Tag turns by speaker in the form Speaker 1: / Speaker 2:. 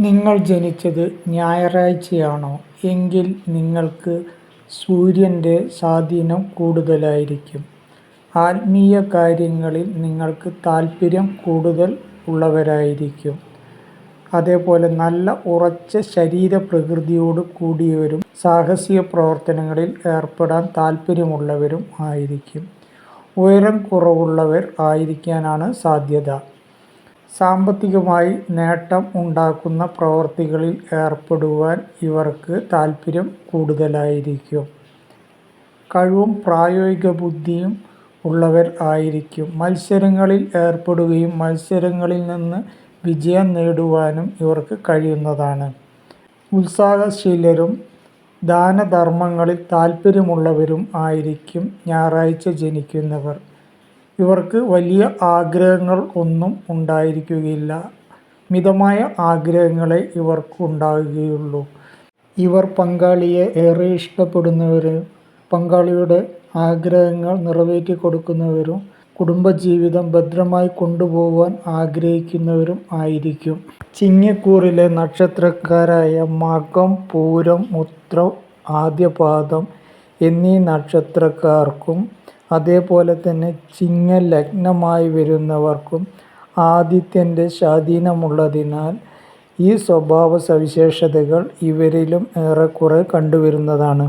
Speaker 1: നിങ്ങൾ ജനിച്ചത് ഞായറാഴ്ചയാണോ? എങ്കിൽ നിങ്ങൾക്ക് സൂര്യന്റെ സ്വാധീനം കൂടുതലായിരിക്കും. ആത്മീയ കാര്യങ്ങളിൽ നിങ്ങൾക്ക് താല്പര്യം കൂടുതൽ ഉള്ളവരായിരിക്കും. അതേപോലെ നല്ല ഉറച്ച ശരീരപ്രകൃതിയോട് കൂടിയവരും സാഹസിക പ്രവർത്തനങ്ങളിൽ ഏർപ്പെടാൻ താല്പര്യമുള്ളവരും ആയിരിക്കും. ഉയരം കുറവുള്ളവർ ആയിരിക്കാനാണ് സാധ്യത. സാമ്പത്തികമായി നേട്ടം ഉണ്ടാക്കുന്ന പ്രവർത്തികളിൽ ഏർപ്പെടുവാൻ ഇവർക്ക് താൽപ്പര്യം കൂടുതലായിരിക്കും. കഴിവും പ്രായോഗിക ബുദ്ധിയും ഉള്ളവർ ആയിരിക്കും. മത്സരങ്ങളിൽ ഏർപ്പെടുകയും മത്സരങ്ങളിൽ നിന്ന് വിജയം നേടുവാനും ഇവർക്ക് കഴിയുന്നതാണ്. ഉത്സാഹശീലരും ദാനധർമ്മങ്ങളിൽ താൽപ്പര്യമുള്ളവരും ആയിരിക്കും ഞായറാഴ്ച ജനിക്കുന്നവർ. ഇവർക്ക് വലിയ ആഗ്രഹങ്ങൾ ഒന്നും ഉണ്ടായിരിക്കുകയില്ല. മിതമായ ആഗ്രഹങ്ങളെ ഇവർക്ക് ഉണ്ടാകുകയുള്ളൂ ഇവർ പങ്കാളിയെ ഏറെ ഇഷ്ടപ്പെടുന്നവരും പങ്കാളിയുടെ ആഗ്രഹങ്ങൾ നിറവേറ്റി കൊടുക്കുന്നവരും കുടുംബജീവിതം ഭദ്രമായി കൊണ്ടുപോകാൻ ആഗ്രഹിക്കുന്നവരും ആയിരിക്കും. ചിങ്ങക്കൂറിലെ നക്ഷത്രക്കാരായ മകം പൂരം ഉത്രം ആദ്യപാദം എന്നീ നക്ഷത്രക്കാർക്കും അതേപോലെ തന്നെ ചിങ്ങ ലഗ്നമായി വരുന്നവർക്കും ആദിത്യന്റെ സ്വാധീനമുള്ളതിനാൽ ഈ സ്വഭാവ സവിശേഷതകൾ ഇവരിലും ഏറെക്കുറെ കണ്ടുവരുന്നതാണ്.